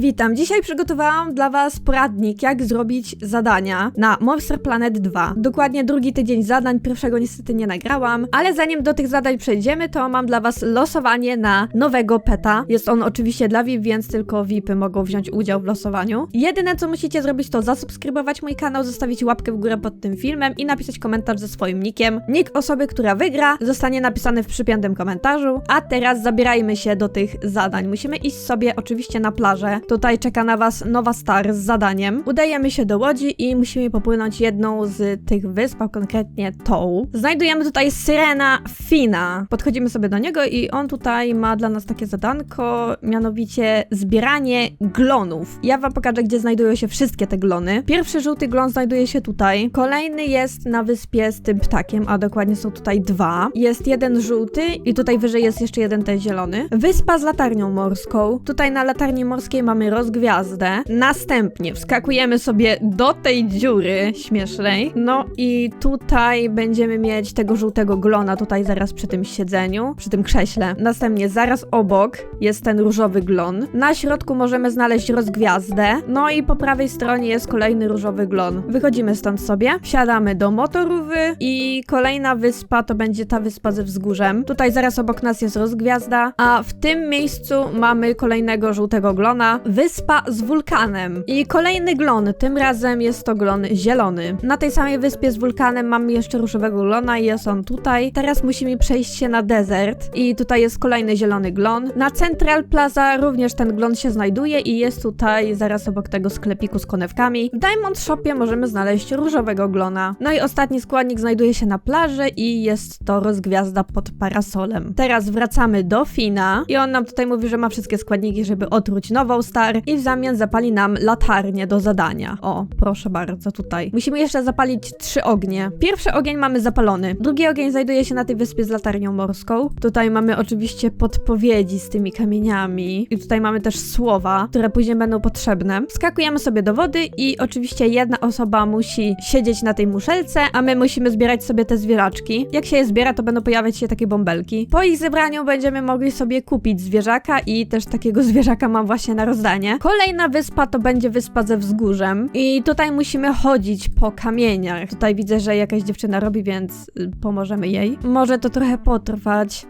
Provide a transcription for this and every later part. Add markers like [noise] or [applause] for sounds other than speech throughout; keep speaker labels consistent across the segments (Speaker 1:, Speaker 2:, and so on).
Speaker 1: Witam. Dzisiaj przygotowałam dla Was poradnik, jak zrobić zadania na Monster Planet 2. Dokładnie drugi tydzień zadań, pierwszego niestety nie nagrałam, ale zanim do tych zadań przejdziemy, to mam dla Was losowanie na nowego peta. Jest on oczywiście dla VIP, więc tylko VIPy mogą wziąć udział w losowaniu. Jedyne co musicie zrobić to zasubskrybować mój kanał, zostawić łapkę w górę pod tym filmem i napisać komentarz ze swoim nickiem. Nick osoby, która wygra, zostanie napisany w przypiętym komentarzu. A teraz zabierajmy się do tych zadań. Musimy iść sobie oczywiście na plażę. Tutaj czeka na Was nowa star z zadaniem. Udajemy się do łodzi i musimy popłynąć jedną z tych wysp, a konkretnie tą. Znajdujemy tutaj Syrena Fina. Podchodzimy sobie do niego i on tutaj ma dla nas takie zadanko, mianowicie zbieranie glonów. Ja Wam pokażę, gdzie znajdują się wszystkie te glony. Pierwszy żółty glon znajduje się tutaj. Kolejny jest na wyspie z tym ptakiem, a dokładnie są tutaj dwa. Jest jeden żółty i tutaj wyżej jest jeszcze jeden ten zielony. Wyspa z latarnią morską. Tutaj na latarni morskiej mamy rozgwiazdę. Następnie wskakujemy sobie do tej dziury śmiesznej. No i tutaj będziemy mieć tego żółtego glona tutaj zaraz przy tym siedzeniu, przy tym krześle. Następnie zaraz obok jest ten różowy glon. Na środku możemy znaleźć rozgwiazdę. No i po prawej stronie jest kolejny różowy glon. Wychodzimy stąd sobie, wsiadamy do motorówy i kolejna wyspa to będzie ta wyspa ze wzgórzem. Tutaj zaraz obok nas jest rozgwiazda, a w tym miejscu mamy kolejnego żółtego glona. Wyspa z wulkanem. I kolejny glon, tym razem jest to glon zielony. Na tej samej wyspie z wulkanem mamy jeszcze różowego glona i jest on tutaj. Teraz musimy przejść się na desert i tutaj jest kolejny zielony glon. Na Central Plaza również ten glon się znajduje i jest tutaj zaraz obok tego sklepiku z konewkami. W Diamond Shopie możemy znaleźć różowego glona. No i ostatni składnik znajduje się na plaży i jest to rozgwiazda pod parasolem. Teraz wracamy do Fina i on nam tutaj mówi, że ma wszystkie składniki, żeby otruć nową star i w zamian zapali nam latarnię do zadania. O, proszę bardzo, tutaj. Musimy jeszcze zapalić trzy ognie. Pierwszy ogień mamy zapalony. Drugi ogień znajduje się na tej wyspie z latarnią morską. Tutaj mamy oczywiście podpowiedzi z tymi kamieniami i tutaj mamy też słowa, które później będą potrzebne. Skakujemy sobie do wody i oczywiście jedna osoba musi siedzieć na tej muszelce, a my musimy zbierać sobie te zwierzaczki. Jak się je zbiera, to będą pojawiać się takie bąbelki. Po ich zebraniu będziemy mogli sobie kupić zwierzaka i też takiego [laughs] zwierzaka mam właśnie na rozdanie. Kolejna wyspa to będzie wyspa ze wzgórzem i tutaj musimy chodzić po kamieniach. Tutaj widzę, że jakaś dziewczyna robi, więc y, pomożemy jej. Może to trochę potrwać.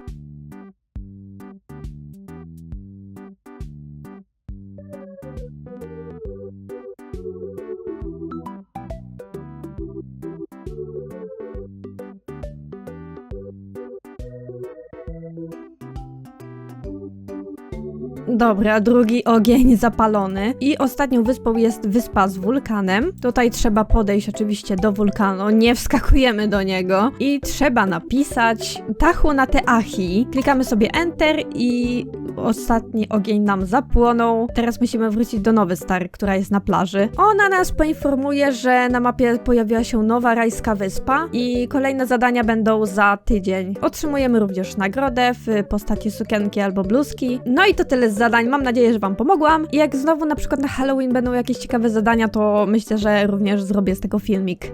Speaker 1: Dobra, drugi ogień zapalony. I ostatnią wyspą jest wyspa z wulkanem. Tutaj trzeba podejść oczywiście do wulkanu, nie wskakujemy do niego. I trzeba napisać Tachu na Teachi. Klikamy sobie Enter i ostatni ogień nam zapłonął. Teraz musimy wrócić do Nowy Star, która jest na plaży. Ona nas poinformuje, że na mapie pojawiła się nowa rajska wyspa i kolejne zadania będą za tydzień. Otrzymujemy również nagrodę w postaci sukienki albo bluzki. No i to tyle z zadań. Mam nadzieję, że Wam pomogłam. I jak znowu na przykład na Halloween będą jakieś ciekawe zadania, to myślę, że również zrobię z tego filmik.